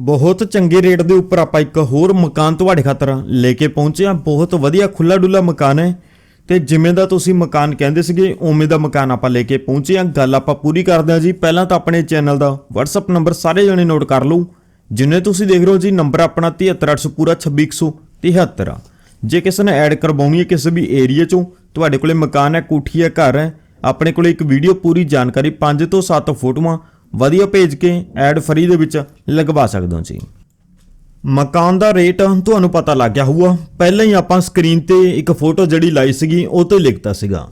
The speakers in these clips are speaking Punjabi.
ਬਹੁਤ ਚੰਗੇ ਰੇਟ ਦੇ ਉੱਪਰ ਆਪਾਂ ਇੱਕ ਹੋਰ ਮਕਾਨ ਤੁਹਾਡੇ ਖਾਤਰ ਲੈ ਕੇ ਪਹੁੰਚੇ ਹਾਂ। ਬਹੁਤ ਵਧੀਆ ਖੁੱਲਾ ਡੁੱਲਾ ਮਕਾਨ ਹੈ ਤੇ ਜਿਵੇਂ ਦਾ ਤੁਸੀਂ ਮਕਾਨ ਕਹਿੰਦੇ ਸੀਗੇ, ਉਵੇਂ ਦਾ ਮਕਾਨ ਆਪਾਂ ਲੈ ਕੇ ਪਹੁੰਚੇ ਹਾਂ। ਗੱਲ ਆਪਾਂ ਪੂਰੀ ਕਰਦੇ ਹਾਂ ਜੀ। ਪਹਿਲਾਂ ਤਾਂ ਆਪਣੇ ਚੈਨਲ ਦਾ WhatsApp ਨੰਬਰ ਸਾਰੇ ਜਣੇ ਨੋਟ ਕਰ ਲਓ। ਜਿੰਨੇ ਤੁਸੀਂ ਦੇਖ ਰਹੇ ਹੋ ਜੀ, ਨੰਬਰ ਆਪਣਾ 73800 ਪੂਰਾ 26173 ਆ ਜੇ ਕਿਸੇ ਨੇ ਐਡ ਕਰਵਾਉਣੀ ਹੈ ਕਿਸੇ ਵੀ ਏਰੀਆ ਚੋਂ, ਤੁਹਾਡੇ ਕੋਲੇ ਮਕਾਨ ਹੈ, ਕੋਠੀ ਹੈ, ਘਰ ਹੈ, ਆਪਣੇ ਕੋਲੇ ਇੱਕ ਵੀਡੀਓ ਪੂਰੀ ਜਾਣਕਾਰੀ 5 ਤੋਂ 7 ਫੋਟੋਆਂ ਵਧੀਆ ਭੇਜ ਕੇ ਐਡ ਫਰੀ ਦੇ ਵਿੱਚ ਲਗਵਾ ਸਕਦੇ ਹੋ ਜੀ। ਮਕਾਨ ਦਾ ਰੇਟ ਤੁਹਾਨੂੰ ਪਤਾ ਲੱਗ ਗਿਆ ਹੋਊਗਾ। ਪਹਿਲਾਂ ਹੀ ਆਪਾਂ ਸਕਰੀਨ ਤੇ ਇੱਕ ਫੋਟੋ ਜਿਹੜੀ ਲਾਈ ਸੀਗੀ, ਉਹ ਤੇ ਲਿਖਤਾ ਸੀਗਾ।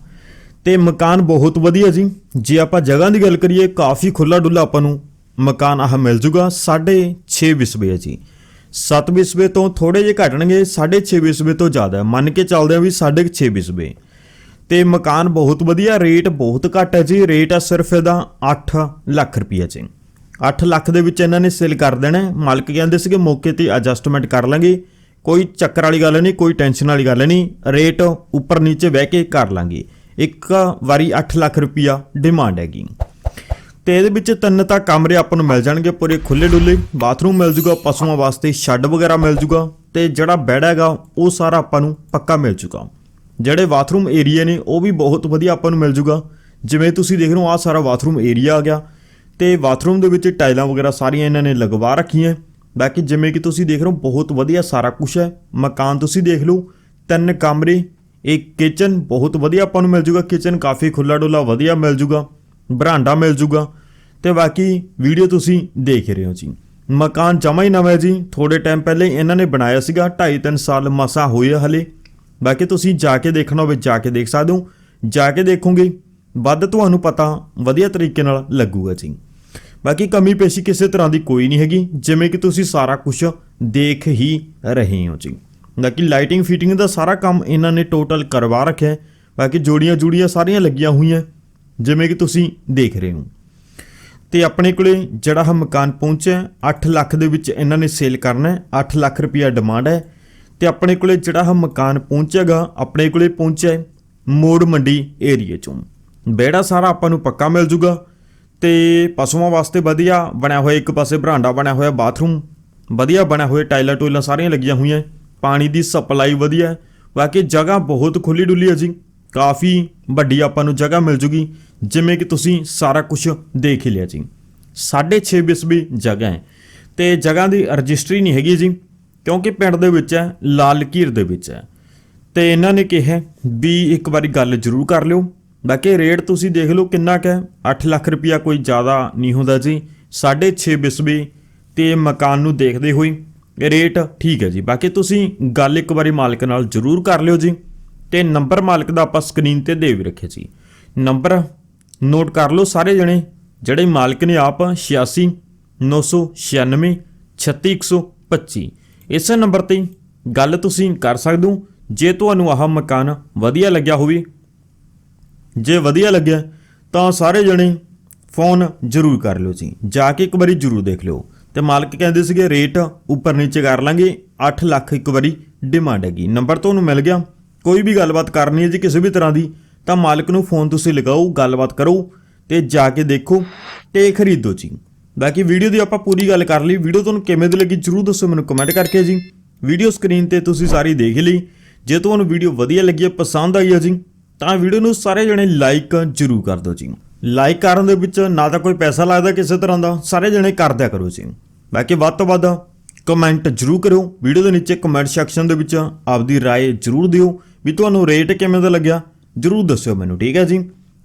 ਤੇ ਮਕਾਨ ਬਹੁਤ ਵਧੀਆ ਜੀ। ਜੇ ਆਪਾਂ ਜਗ੍ਹਾ ਦੀ ਗੱਲ ਕਰੀਏ, ਕਾਫੀ ਖੁੱਲਾ ਡੁੱਲਾ ਆਪਾਂ ਨੂੰ ਮਕਾਨ ਆਹ ਮਿਲ ਜੂਗਾ 6.5 ਵਿਸਵੇ ਹੈ ਜੀ। 7 ਵਿਸਵੇ ਤੋਂ ਥੋੜੇ ਜਿਹੇ ਘਟਣਗੇ 6.5 ਵਿਸਵੇ ਤੋਂ ਜ਼ਿਆਦਾ। ਮੰਨ ਕੇ ਚੱਲਦੇ ਆ ਵੀ 6.5 ਵਿਸਵੇ ਤੇ ਮਕਾਨ ਬਹੁਤ ਵਧੀਆ, ਰੇਟ ਬਹੁਤ ਘੱਟ ਹੈ ਜੀ। ਰੇਟ ਆ ਸਿਰਫ ਇਹਦਾ 8 ਲੱਖ ਰੁਪਈਆ ਚ 8 ਲੱਖ ਦੇ ਵਿੱਚ ਇਹਨਾਂ ਨੇ ਸੇਲ ਕਰ ਦੇਣਾ ਮਾਲਕ ਕਹਿੰਦੇ ਸੀਗੇ, ਮੌਕੇ ਤੇ ਐਡਜਸਟਮੈਂਟ ਕਰ ਲਾਂਗੇ। ਕੋਈ ਚੱਕਰ ਵਾਲੀ ਗੱਲ ਨਹੀਂ, ਕੋਈ ਟੈਨਸ਼ਨ ਵਾਲੀ ਗੱਲ ਨਹੀਂ। ਰੇਟ ਉੱਪਰ ਨੀਚੇ ਬਹਿ ਕੇ ਕਰ ਲਾਂਗੇ। ਇੱਕ ਵਾਰੀ 8 ਲੱਖ ਰੁਪਈਆ ਡਿਮਾਂਡ ਹੈਗੀ। ਤੇ ਇਹਦੇ ਵਿੱਚ ਤਿੰਨ ਤਾਂ ਕਮਰੇ ਆਪਾਂ ਨੂੰ ਮਿਲ ਜਾਣਗੇ ਪੂਰੇ ਖੁੱਲੇ ਡੁੱਲੇ। ਬਾਥਰੂਮ ਮਿਲ ਜੂਗਾ, ਪਸ਼ੂਆਂ ਵਾਸਤੇ ਸ਼ੈੱਡ ਵਗੈਰਾ ਮਿਲ ਜੂਗਾ। ਤੇ ਜਿਹੜਾ ਬੈੱਡ ਹੈਗਾ, ਉਹ ਸਾਰਾ ਆਪਾਂ ਨੂੰ ਪੱਕਾ ਮਿਲ ਜੂਗਾ। ਜਿਹੜੇ ਬਾਥਰੂਮ ਏਰੀਆ ਨੇ, ਉਹ ਵੀ ਬਹੁਤ ਵਧੀਆ ਆਪਾਂ ਨੂੰ ਮਿਲ ਜੂਗਾ। ਜਿਵੇਂ ਤੁਸੀਂ ਦੇਖ ਰਹੇ ਹੋ, ਆਹ ਸਾਰਾ ਬਾਥਰੂਮ ਏਰੀਆ ਆ ਗਿਆ। ਤੇ ਬਾਥਰੂਮ ਦੇ ਵਿੱਚ ਟਾਈਲਾਂ ਵਗੈਰਾ ਸਾਰੀਆਂ ਇਹਨਾਂ ਨੇ ਲਗਵਾ ਰੱਖੀਆਂ। ਬਾਕੀ ਜਿਵੇਂ ਕਿ ਤੁਸੀਂ ਦੇਖ ਰਹੇ ਹੋ, ਬਹੁਤ ਵਧੀਆ ਸਾਰਾ ਕੁਝ ਹੈ। ਮਕਾਨ ਤੁਸੀਂ ਦੇਖ ਲਓ, ਤਿੰਨ ਕਮਰੇ, ਇੱਕ ਕਿਚਨ ਬਹੁਤ ਵਧੀਆ ਆਪਾਂ ਨੂੰ ਮਿਲ ਜੂਗਾ। ਕਿਚਨ ਕਾਫੀ ਖੁੱਲਾ ਡੁੱਲਾ ਵਧੀਆ ਮਿਲ ਜੂਗਾ, ਬਰਾਂਡਾ ਮਿਲ ਜੂਗਾ। ਤੇ ਬਾਕੀ ਵੀਡੀਓ ਤੁਸੀਂ ਦੇਖ ਰਹੇ ਹੋ ਜੀ। ਮਕਾਨ ਜਮਾ ਹੀ ਨਵਾਂ ਹੈ ਜੀ। ਥੋੜੇ ਟਾਈਮ ਪਹਿਲੇ ਇਹਨਾਂ ਨੇ ਬਣਾਇਆ ਸੀਗਾ 2.5 3 ਸਾਲ ਮਸਾ ਹੋਏ ਆ ਹਲੇ। ਬਾਕੀ ਤੁਸੀਂ ਜਾ ਕੇ ਦੇਖਣਾ ਹੋਵੇ, ਜਾ ਕੇ ਦੇਖ ਸਕਦੇ ਹੋ। ਜਾ ਕੇ ਦੇਖੋਗੇ, ਵੱਧ ਤੁਹਾਨੂੰ ਪਤਾ ਵਧੀਆ ਤਰੀਕੇ ਨਾਲ ਲੱਗੂਗਾ ਜੀ। ਬਾਕੀ ਕਮੀ ਪੇਸ਼ੀ ਕਿਸੇ ਤਰ੍ਹਾਂ ਦੀ ਕੋਈ ਨਹੀਂ ਹੈਗੀ, ਜਿਵੇਂ ਕਿ ਤੁਸੀਂ ਸਾਰਾ ਕੁਝ ਦੇਖ ਹੀ ਰਹੇ ਹੋ ਜੀ। ਬਾਕੀ ਲਾਈਟਿੰਗ ਫਿਟਿੰਗ ਦਾ ਸਾਰਾ ਕੰਮ ਇਹਨਾਂ ਨੇ ਟੋਟਲ ਕਰਵਾ ਰੱਖਿਆ ਬਾਕੀ ਜੋੜੀਆਂ ਜੁੜੀਆਂ ਸਾਰੀਆਂ ਲੱਗੀਆਂ ਹੋਈਆਂ, ਜਿਵੇਂ ਕਿ ਤੁਸੀਂ ਦੇਖ ਰਹੇ ਹੋ। ਤੇ ਆਪਣੇ ਕੋਲੇ ਜਿਹੜਾ ਹ ਮਕਾਨ ਪਹੁੰਚਿਆ 8 ਲੱਖ ਦੇ ਵਿੱਚ ਇਹਨਾਂ ਨੇ ਸੇਲ ਕਰਨਾ ਹੈ 8 ਲੱਖ ਰੁਪਿਆ ਡਿਮਾਂਡ ਹੈ। ਤੇ ਆਪਣੇ ਕੋਲੇ ਜਿਹੜਾ ਹ ਮਕਾਨ ਪਹੁੰਚੇਗਾ, ਆਪਣੇ ਕੋਲੇ ਪਹੁੰਚਿਆ ਮੋੜ ਮੰਡੀ ਏਰੀਏ ਚੋਂ। ਬੇੜਾ ਸਾਰਾ ਆਪਾਂ ਨੂੰ ਪੱਕਾ ਮਿਲ ਜੂਗਾ ਤੇ ਪਸ਼ੂਆਂ ਵਾਸਤੇ ਵਧੀਆ ਬਣਿਆ ਹੋਇਆ ਇੱਕ ਪਾਸੇ ਬਰਾਂਡਾ ਬਣਿਆ ਹੋਇਆ ਬਾਥਰੂਮ, ਵਧੀਆ ਬਣਿਆ ਹੋਇਆ ਟਾਇਲਾਂ ਟੋਇਲਾਂ ਸਾਰੀਆਂ ਲੱਗੀਆਂ ਹੋਈਆਂ ਪਾਣੀ ਦੀ ਸਪਲਾਈ ਵਧੀਆ ਹੈ, ਬਾਕੀ ਜਗ੍ਹਾ ਬਹੁਤ ਖੁੱਲੀ ਡੁੱਲੀ ਹੈ ਜੀ, ਕਾਫੀ ਵੱਡੀ ਆਪਾਂ ਨੂੰ ਜਗ੍ਹਾ ਮਿਲ ਜੂਗੀ, ਜਿਵੇਂ ਕਿ ਤੁਸੀਂ ਸਾਰਾ ਕੁਝ ਦੇਖ ਹੀ ਲਿਆ ਜੀ। 6.5 ਬਿਸਬੀ ਜਗ੍ਹਾ ਹੈ ਤੇ ਜਗ੍ਹਾ ਦੀ ਰਜਿਸਟਰੀ ਨਹੀਂ ਹੈਗੀ ਜੀ। ਕਿਉਂਕਿ ਪਿੰਡ ਦੇ ਵਿੱਚ ਹੈ, ਲਾਲ ਲਕੀਰ ਦੇ ਵਿੱਚ ਹੈ। ਤੇ ਇਹਨਾਂ ਨੇ ਕਿਹਾ ਵੀ ਇੱਕ ਵਾਰੀ ਗੱਲ ਜ਼ਰੂਰ ਕਰ ਲਿਓ। ਬਾਕੀ ਰੇਟ ਤੁਸੀਂ ਦੇਖ ਲਓ ਕਿੰਨਾ ਕੁ ਹੈ। 8 ਲੱਖ ਰੁਪਇਆ ਕੋਈ ਜ਼ਿਆਦਾ ਨਹੀਂ ਹੁੰਦਾ ਜੀ। 6.5 ਬਿਸਬੀ ਤੇ ਮਕਾਨ ਨੂੰ ਦੇਖਦੇ ਹੋਏ ਰੇਟ ਠੀਕ ਹੈ ਜੀ। ਬਾਕੀ ਤੁਸੀਂ ਗੱਲ ਇੱਕ ਵਾਰੀ ਮਾਲਕ ਨਾਲ ਜ਼ਰੂਰ ਕਰ ਲਿਓ ਜੀ। ਤੇ ਨੰਬਰ ਮਾਲਕ ਦਾ ਆਪਾਂ ਸਕਰੀਨ ਤੇ ਦੇ ਵੀ ਰੱਖਿਆ ਜੀ। ਨੰਬਰ ਨੋਟ ਕਰ ਲਓ ਸਾਰੇ ਜਣੇ। ਜਿਹੜੇ ਮਾਲਕ ਨੇ ਆਪ 86 996 36125 ਇਸੇ ਨੰਬਰ ਤੇ ਗੱਲ ਤੁਸੀਂ ਕਰ ਸਕਦੇ ਹੋ। ਜੇ ਤੁਹਾਨੂੰ ਆਹ ਮਕਾਨ ਵਧੀਆ ਲੱਗਿਆ ਹੋਵੇ, ਜੇ ਵਧੀਆ ਲੱਗਿਆ, ਤਾਂ ਸਾਰੇ ਜਣੇ ਫੋਨ ਜ਼ਰੂਰ ਕਰ ਲਿਓ ਜੀ। ਜਾ ਕੇ ਇੱਕ ਵਾਰੀ ਜ਼ਰੂਰ ਦੇਖ ਲਿਓ। ਤੇ ਮਾਲਕ ਕਹਿੰਦੇ ਸੀਗੇ, ਰੇਟ ਉੱਪਰ ਨੀਚੇ ਕਰ ਲਾਂਗੇ 8 ਲੱਖ ਇੱਕ ਵਾਰੀ ਡਿਮਾਂਡ ਹੈਗੀ। ਨੰਬਰ ਤੁਹਾਨੂੰ ਮਿਲ ਗਿਆ। ਕੋਈ ਵੀ ਗੱਲਬਾਤ ਕਰਨੀ ਹੈ ਜੀ ਕਿਸੇ ਵੀ ਤਰ੍ਹਾਂ ਦੀ, ਤਾਂ ਮਾਲਕ ਨੂੰ ਫੋਨ ਤੁਸੀਂ ਲਗਾਓ, ਗੱਲਬਾਤ ਕਰੋ ਤੇ ਜਾ ਕੇ ਦੇਖੋ ਤੇ ਖਰੀਦੋ ਜੀ। ਬਾਕੀ ਵੀਡੀਓ ਦੀ ਆਪਾਂ ਪੂਰੀ ਗੱਲ ਕਰ ਲਈ ਵੀਡੀਓ ਤੁਹਾਨੂੰ ਕਿਵੇਂ ਦੀ ਲੱਗੀ ਜਰੂਰ ਦੱਸੋ ਮੈਨੂੰ ਕਮੈਂਟ ਕਰਕੇ ਜੀ ਵੀਡੀਓ ਸਕਰੀਨ ਤੇ ਤੁਸੀਂ ਸਾਰੀ ਦੇਖ ਹੀ ਲਈ ਜੇ ਤੁਹਾਨੂੰ ਵੀਡੀਓ ਵਧੀਆ ਲੱਗੀ ਹੈ ਪਸੰਦ ਆਈ ਹੈ ਜੀ ਤਾਂ ਵੀਡੀਓ ਨੂੰ ਸਾਰੇ ਜਣੇ ਲਾਈਕ ਜਰੂਰ ਕਰ ਦਿਓ ਜੀ ਲਾਈਕ ਕਰਨ ਦੇ ਵਿੱਚ ਨਾ ਤਾਂ ਕੋਈ ਪੈਸਾ ਲੱਗਦਾ ਕਿਸੇ ਤਰ੍ਹਾਂ ਦਾ ਸਾਰੇ ਜਣੇ ਕਰ ਦਿਆ ਕਰੋ ਜੀ ਬਾਕੀ ਵੱਧ ਤੋਂ ਵੱਧ ਕਮੈਂਟ ਜਰੂਰ ਕਰੋ ਵੀਡੀਓ ਦੇ ਨੀਚੇ ਕਮੈਂਟ ਸੈਕਸ਼ਨ ਦੇ ਵਿੱਚ ਆਪਦੀ رائے ਜਰੂਰ ਦਿਓ ਵੀ ਤੁਹਾਨੂੰ ਰੇਟ ਕਿਵੇਂ ਦਾ ਲੱਗਿਆ ਜਰੂਰ ਦੱਸਿਓ ਮੈਨੂੰ ਠੀਕ ਹੈ ਜੀ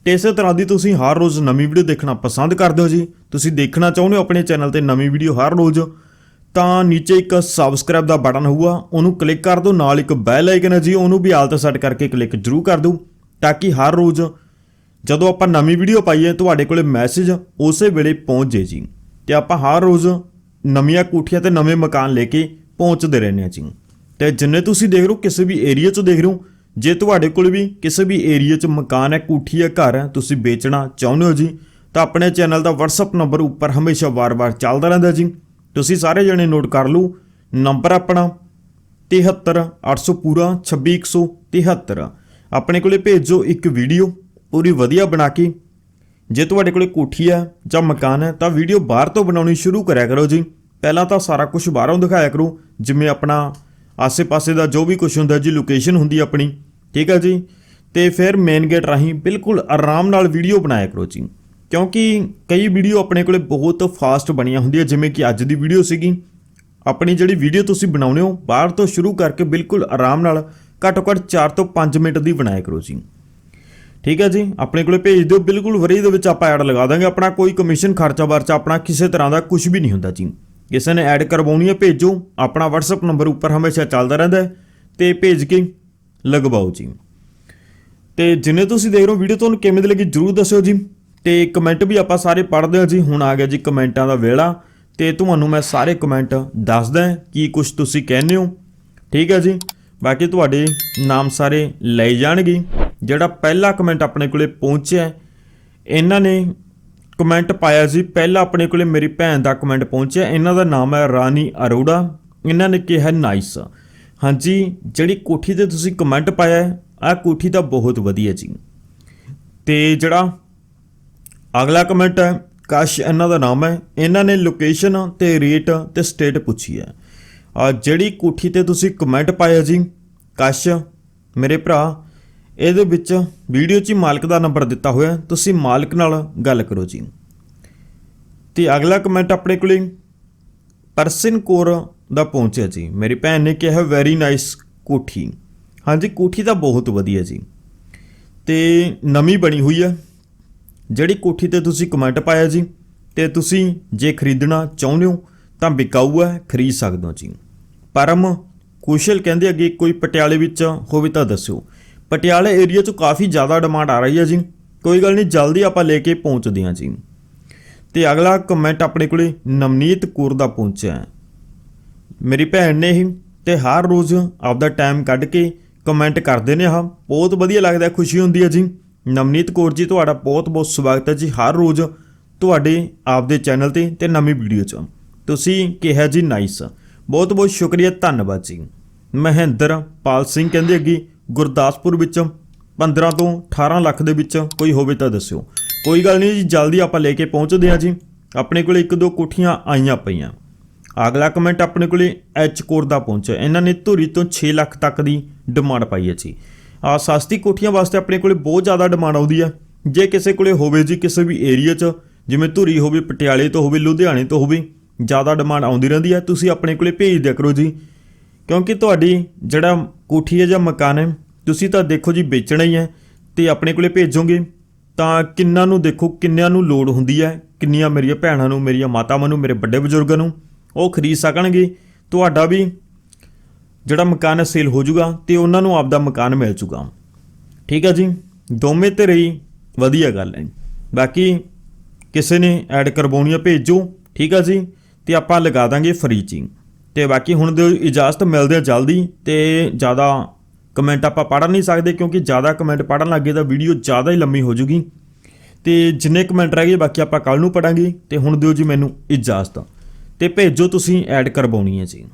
ਤੇ ਇਸੇ ਤਰ੍ਹਾਂ ਦੀ ਤੁਸੀਂ ਹਰ ਰੋਜ਼ ਨਵੀਂ ਵੀਡੀਓ ਦੇਖਣਾ ਪਸੰਦ ਕਰਦੇ ਹੋ ਜੀ। ਤੁਸੀਂ ਦੇਖਣਾ ਚਾਹੁੰਦੇ ਹੋ ਆਪਣੇ ਚੈਨਲ ਤੇ ਨਵੀਂ ਵੀਡੀਓ ਹਰ ਰੋਜ਼, ਤਾਂ ਨੀਚੇ ਇੱਕ ਸਬਸਕ੍ਰਾਈਬ ਦਾ ਬਟਨ ਹੋਊਗਾ, ਉਹਨੂੰ ਕਲਿੱਕ ਕਰ ਦਿਓ, ਨਾਲ ਇੱਕ ਬੈਲ ਆਈਕਨ ਹੈ ਜੀ, ਉਹਨੂੰ ਵੀ ਆਲ ਤੇ ਸੈੱਟ ਕਰਕੇ ਕਲਿੱਕ ਜਰੂਰ ਕਰ ਦਿਓ, ਤਾਂ ਕਿ ਹਰ ਰੋਜ਼ ਜਦੋਂ ਆਪਾਂ ਨਵੀਂ ਵੀਡੀਓ ਪਾਈਏ, ਤੁਹਾਡੇ ਕੋਲੇ ਮੈਸੇਜ ਉਸੇ ਵੇਲੇ ਪਹੁੰਚ ਜੇ ਜੀ। ਤੇ ਆਪਾਂ ਹਰ ਰੋਜ਼ ਨਵੀਆਂ ਕੋਠੀਆਂ ਤੇ ਨਵੇਂ ਮਕਾਨ ਲੈ ਕੇ ਪਹੁੰਚਦੇ ਰਹਿੰਦੇ ਹਾਂ ਜੀ। ਤੇ ਜਿੰਨੇ ਤੁਸੀਂ ਦੇਖ ਰਹੇ ਹੋ, ਕਿਸੇ ਵੀ ਏਰੀਆ 'ਚ ਦੇਖ ਰਹੇ ਹੋ ਜੇ ਤੁਹਾਡੇ ਕੋਲ ਵੀ ਕਿਸੇ ਵੀ ਏਰੀਆ 'ਚ ਮਕਾਨ ਹੈ, ਕੋਠੀ ਹੈ, ਘਰ ਹੈ, ਤੁਸੀਂ ਵੇਚਣਾ ਚਾਹੁੰਦੇ ਹੋ ਜੀ, ਤਾਂ ਆਪਣੇ ਚੈਨਲ ਦਾ WhatsApp ਨੰਬਰ ਉੱਪਰ ਹਮੇਸ਼ਾ ਵਾਰ-ਵਾਰ ਚੱਲਦਾ ਰਹਿੰਦਾ ਜੀ। ਤੁਸੀਂ ਸਾਰੇ ਜਣੇ ਨੋਟ ਕਰ ਲਓ ਨੰਬਰ ਆਪਣਾ 73800 ਪੂਰਾ 26173 ਆਪਣੇ ਕੋਲੇ ਭੇਜੋ ਇੱਕ ਵੀਡੀਓ ਪੂਰੀ ਵਧੀਆ ਬਣਾ ਕੇ। ਜੇ ਤੁਹਾਡੇ ਕੋਲੇ ਕੋਠੀ ਹੈ ਜਾਂ ਮਕਾਨ ਹੈ, ਤਾਂ ਵੀਡੀਓ ਬਾਹਰ ਤੋਂ ਬਣਾਉਣੀ ਸ਼ੁਰੂ ਕਰਿਆ ਕਰੋ ਜੀ। ਪਹਿਲਾਂ ਤਾਂ ਸਾਰਾ ਕੁਝ ਬਾਹਰੋਂ ਦਿਖਾਇਆ ਕਰੋ, ਜਿਵੇਂ ਆਪਣਾ ਆਸੇ-ਪਾਸੇ ਦਾ ਜੋ ਵੀ ਕੁਝ ਹੁੰਦਾ ਜੀ ਲੋਕੇਸ਼ਨ ਹੁੰਦੀ ਆਪਣੀ, ਠੀਕ ਹੈ ਜੀ? ਤੇ ਫਿਰ ਮੇਨ ਗੇਟ ਰਾਹੀਂ ਬਿਲਕੁਲ ਆਰਾਮ ਨਾਲ ਵੀਡੀਓ ਬਣਾਇਆ ਕਰੋ ਜੀ। ਕਿਉਂਕਿ ਕਈ ਵੀਡੀਓ ਆਪਣੇ ਕੋਲੇ ਬਹੁਤ ਫਾਸਟ ਬਣੀਆਂ ਹੁੰਦੀਆਂ, ਜਿਵੇਂ ਕਿ ਅੱਜ ਦੀ ਵੀਡੀਓ ਸੀਗੀ। ਆਪਣੀ ਜਿਹੜੀ ਵੀਡੀਓ ਤੁਸੀਂ ਬਣਾਉਣੇ ਹੋ, ਬਾਹਰ ਤੋਂ ਸ਼ੁਰੂ ਕਰਕੇ ਬਿਲਕੁਲ ਆਰਾਮ ਨਾਲ ਘੱਟੋ ਘੱਟ 4 ਤੋਂ 5 ਮਿੰਟ ਦੀ ਬਣਾਇਆ ਕਰੋ ਜੀ। ਠੀਕ ਹੈ ਜੀ? ਆਪਣੇ ਕੋਲੇ ਭੇਜ ਦਿਓ, ਬਿਲਕੁਲ ਵਰੀ ਦੇ ਵਿੱਚ ਆਪਾਂ ਐਡ ਲਗਾ ਦਾਂਗੇ। ਆਪਣਾ ਕੋਈ ਕਮਿਸ਼ਨ ਖਰਚਾ ਵਰਚਾ ਆਪਣਾ ਕਿਸੇ ਤਰ੍ਹਾਂ ਦਾ ਕੁਝ ਵੀ ਨਹੀਂ ਹੁੰਦਾ ਜੀ। ਕਿਸੇ ਨੇ ਐਡ ਕਰਵਾਉਣੀ ਹੈ, ਭੇਜੋ। ਆਪਣਾ WhatsApp ਨੰਬਰ ਉੱਪਰ ਹਮੇਸ਼ਾ ਚੱਲਦਾ ਰਹਿੰਦਾ ਹੈ। ਤੇ ਭੇਜ ਕੇ ਲਗਵਾਓ ਜੀ। ਤੇ ਜਿੰਨੇ ਤੁਸੀਂ ਦੇਖ ਰਹੇ ਹੋ ਵੀਡੀਓ ਤੁਹਾਨੂੰ ਕਿਵੇਂ ਦੀ ਲੱਗੀ ਜਰੂਰ ਦੱਸਿਓ ਜੀ। ਤੇ ਕਮੈਂਟ ਵੀ ਆਪਾਂ ਸਾਰੇ ਪੜ੍ਹਦੇ ਹਾਂ ਜੀ। ਹੁਣ ਆ ਗਿਆ ਜੀ ਕਮੈਂਟਾਂ ਦਾ ਵੇਲਾ। ਤੇ ਤੁਹਾਨੂੰ ਮੈਂ ਸਾਰੇ ਕਮੈਂਟ ਦੱਸਦਾ ਕੀ ਕੁਝ ਤੁਸੀਂ ਕਹਿੰਦੇ ਹੋ। ਠੀਕ ਹੈ ਜੀ। ਬਾਕੀ ਤੁਹਾਡੇ ਨਾਮ ਸਾਰੇ ਲਏ ਜਾਣਗੇ। ਜਿਹੜਾ ਪਹਿਲਾ ਕਮੈਂਟ ਆਪਣੇ ਕੋਲੇ ਪਹੁੰਚਿਆ ਇਹਨਾਂ ਨੇ ਕਮੈਂਟ ਪਾਇਆ ਸੀ। ਪਹਿਲਾਂ ਆਪਣੇ ਕੋਲੇ ਮੇਰੀ ਭੈਣ ਦਾ ਕਮੈਂਟ ਪਹੁੰਚਿਆ। ਇਹਨਾਂ ਦਾ ਨਾਮ ਹੈ ਰਾਨੀ ਅਰੋੜਾ। ਇਹਨਾਂ ਨੇ ਕਿਹਾ ਨਾਈਸ ਹਾਂਜੀ, ਜਿਹੜੀ ਕੋਠੀ ਤੇ ਤੁਸੀਂ ਕਮੈਂਟ ਪਾਇਆ ਹੈ, ਆਹ ਕੋਠੀ ਤਾਂ ਬਹੁਤ ਵਧੀਆ ਜੀ। ਤੇ ਜਿਹੜਾ ਅਗਲਾ ਕਮੈਂਟ ਹੈ, ਕਾਸ਼ ਇਹਨਾਂ ਦਾ ਨਾਮ ਹੈ। ਇਹਨਾਂ ਨੇ ਲੋਕੇਸ਼ਨ ਤੇ ਰੇਟ ਤੇ ਸਟੇਟ ਪੁੱਛੀ ਹੈ। ਆ ਜਿਹੜੀ ਕੋਠੀ ਤੇ ਤੁਸੀਂ ਕਮੈਂਟ ਪਾਇਆ ਜੀ, ਕਾਸ਼ ਮੇਰੇ ਭਰਾ ਇਹਦੇ ਵਿੱਚ ਵੀਡੀਓ 'ਚ ਹੀ ਮਾਲਕ ਦਾ ਨੰਬਰ ਦਿੱਤਾ ਹੋਇਆ ਤੁਸੀਂ ਮਾਲਕ ਨਾਲ ਗੱਲ ਕਰੋ ਜੀ। ਤੇ ਅਗਲਾ ਕਮੈਂਟ ਆਪਣੇ ਕੋਲੇ ਪਰਸਨ ਕੋਰ ਦਾ ਪਹੁੰਚਿਆ ਜੀ। ਮੇਰੀ ਭੈਣ ਨੇ ਕਿਹਾ ਵੈਰੀ ਨਾਈਸ ਕੋਠੀ। ਹਾਂਜੀ, ਕੋਠੀ ਤਾਂ ਬਹੁਤ ਵਧੀਆ ਜੀ। ਤੇ ਨਵੀਂ ਬਣੀ ਹੋਈ ਹੈ। ਜਿਹੜੀ ਕੋਠੀ ਤੇ ਤੁਸੀਂ ਕਮੈਂਟ ਪਾਇਆ ਜੀ, ਤੇ ਤੁਸੀਂ ਜੇ ਖਰੀਦਣਾ ਚਾਹੁੰਦੇ ਹੋ, ਤਾਂ ਵਿਕਾਊ ਹੈ, ਖਰੀਦ ਸਕਦੇ ਹੋ ਜੀ। ਪਰਮ ਕੁਸ਼ਲ ਕਹਿੰਦੇ, ਅੱਗੇ ਕੋਈ ਪਟਿਆਲੇ ਵਿੱਚ ਹੋਵੇ ਤਾਂ ਦੱਸਿਓ। ਪਟਿਆਲੇ ਏਰੀਆ 'ਚ ਕਾਫੀ ਜ਼ਿਆਦਾ ਡਿਮਾਂਡ ਆ ਰਹੀ ਹੈ ਜੀ। ਕੋਈ ਗੱਲ ਨਹੀਂ, ਜਲਦੀ ਆਪਾਂ ਲੈ ਕੇ ਪਹੁੰਚਦੇ ਹਾਂ ਜੀ। ਤੇ ਅਗਲਾ ਕਮੈਂਟ ਆਪਣੇ ਕੋਲੇ ਨਵਨੀਤ ਕੌਰ ਦਾ ਪਹੁੰਚਿਆ ਹੈ। ਮੇਰੀ ਭੈਣ ਨੇ ਹੀ ਤੇ ਹਰ ਰੋਜ਼ ਆਪਦਾ ਟਾਈਮ ਕੱਢ ਕੇ ਕਮੈਂਟ ਕਰਦੇ ਨੇ ਆਹ। ਬਹੁਤ ਵਧੀਆ ਲੱਗਦਾ, ਖੁਸ਼ੀ ਹੁੰਦੀ ਹੈ ਜੀ। ਨਵਨੀਤ ਕੌਰ ਜੀ, ਤੁਹਾਡਾ ਬਹੁਤ ਬਹੁਤ ਸਵਾਗਤ ਹੈ ਜੀ। ਹਰ ਰੋਜ਼ ਤੁਹਾਡੇ ਆਪਦੇ ਚੈਨਲ ਤੇ ਤੇ ਨਵੀਂ ਵੀਡੀਓ 'ਚ। ਤੁਸੀਂ ਕਿਹਾ ਜੀ ਨਾਈਸ ਬਹੁਤ ਬਹੁਤ ਸ਼ੁਕਰੀਆ, ਧੰਨਵਾਦ ਜੀ। ਮਹਿੰਦਰ ਪਾਲ ਸਿੰਘ ਕਹਿੰਦੇ ਅੱਗੇ ਗੁਰਦਾਸਪੁਰ ਵਿੱਚ 15 ਤੋਂ 18 ਲੱਖ ਦੇ ਵਿੱਚ ਕੋਈ ਹੋਵੇ ਤਾਂ ਦੱਸਿਓ। ਕੋਈ ਗੱਲ ਨਹੀਂ ਜੀ, ਜਲਦੀ ਆਪਾਂ ਲੈ ਕੇ ਪਹੁੰਚਦੇ ਹਾਂ ਜੀ। ਆਪਣੇ ਕੋਲੇ ਇੱਕ ਦੋ ਕੋਠੀਆਂ ਆਈਆਂ ਪਈਆਂ। ਅਗਲਾ ਕਮੈਂਟ ਆਪਣੇ ਕੋਲੇ ਐਚ ਕੋਰ ਦਾ ਪਹੁੰਚਿਆ। ਇਹਨਾਂ ਨੇ ਧੂਰੀ ਤੋਂ 6 ਲੱਖ ਤੱਕ ਦੀ ਡਿਮਾਂਡ ਪਾਈ ਹੈ ਜੀ। ਆ ਸਸਤੀ ਕੋਠੀਆਂ ਵਾਸਤੇ ਆਪਣੇ ਕੋਲੇ ਬਹੁਤ ਜ਼ਿਆਦਾ ਡਿਮਾਂਡ ਆਉਂਦੀ ਆ ਜੇ ਕਿਸੇ ਕੋਲੇ ਹੋਵੇ ਜੀ, ਕਿਸੇ ਵੀ ਏਰੀਆ 'ਚ, ਜਿਵੇਂ ਧੂਰੀ ਹੋਵੇ, ਪਟਿਆਲੇ ਤੋਂ ਹੋਵੇ, ਲੁਧਿਆਣੇ ਤੋਂ ਹੋਵੇ, ਜ਼ਿਆਦਾ ਡਿਮਾਂਡ ਆਉਂਦੀ ਰਹਿੰਦੀ ਹੈ। ਤੁਸੀਂ ਆਪਣੇ ਕੋਲੇ ਭੇਜ ਦਿਆ ਕਰੋ ਜੀ। ਕਿਉਂਕਿ ਤੁਹਾਡੀ ਜਿਹੜਾ ਕੋਠੀ ਹੈ ਜਾਂ ਮਕਾਨ ਹੈ ਤੁਸੀਂ ਤਾਂ ਦੇਖੋ ਜੀ ਵੇਚਣਾ ਹੀ ਹੈ ਤੇ ਆਪਣੇ ਕੋਲੇ ਭੇਜੋਗੇ। ਤਾਂ ਕਿੰਨਾਂ ਨੂੰ ਦੇਖੋ, ਕਿੰਨਿਆਂ ਨੂੰ ਲੋੜ ਹੁੰਦੀ ਹੈ? ਕਿੰਨੀਆਂ ਮੇਰੀਆਂ ਭੈਣਾਂ ਨੂੰ, ਮੇਰੀਆਂ ਮਾਤਾਵਾਂ ਨੂੰ, ਮੇਰੇ ਵੱਡੇ ਬਜ਼ੁਰਗਾਂ ਨੂੰ? ਉਹ ਖਰੀਦ ਸਕਣਗੇ। ਤੁਹਾਡਾ ਵੀ ਜਿਹੜਾ ਮਕਾਨ ਹੈ ਸੇਲ ਹੋ ਜਾਊਗਾ ਤੇ ਉਹਨਾਂ ਨੂੰ ਆਪਦਾ ਮਕਾਨ ਮਿਲ ਜਾਊਗਾ। ਠੀਕ ਹੈ ਜੀ? ਦੋਵੇਂ ਤੇ ਰਹੀ ਵਧੀਆ ਗੱਲ ਹੈ ਬਾਕੀ ਕਿਸੇ ਨੇ ਐਡ ਕਰਵਾਉਣੀ ਆ ਭੇਜੋ। ਠੀਕ ਹੈ ਜੀ? ਤੇ ਆਪਾਂ ਲਗਾ ਦਾਂਗੇ ਫ੍ਰੀ ਚ ਤੇ ਬਾਕੀ ਹੁਣ ਦਿਓ ਇਜਾਜ਼ਤ ਮਿਲਦੇ ਆ ਜਲਦੀ ਤੇ ਜ਼ਿਆਦਾ ਕਮੈਂਟ ਆਪਾਂ ਪੜ੍ਹ ਨਹੀਂ ਸਕਦੇ ਕਿਉਂਕਿ ਜ਼ਿਆਦਾ ਕਮੈਂਟ ਪੜ੍ਹਨ ਲੱਗੇ ਤਾਂ ਵੀਡੀਓ ਜ਼ਿਆਦਾ ਹੀ ਲੰਮੀ ਹੋ ਜੂਗੀ। ਤੇ ਜਿੰਨੇ ਕਮੈਂਟ ਰਹਿ ਗਏ ਬਾਕੀ ਆਪਾਂ ਕੱਲ ਨੂੰ ਪੜਾਂਗੇ ਤੇ ਹੁਣ ਦਿਓ ਜੀ ਮੈਨੂੰ ਇਜਾਜ਼ਤ। ਤੇ ਭੇਜੋ ਤੁਸੀਂ ਐਡ ਕਰਵਾਉਣੀ ਹੈ ਜੀ।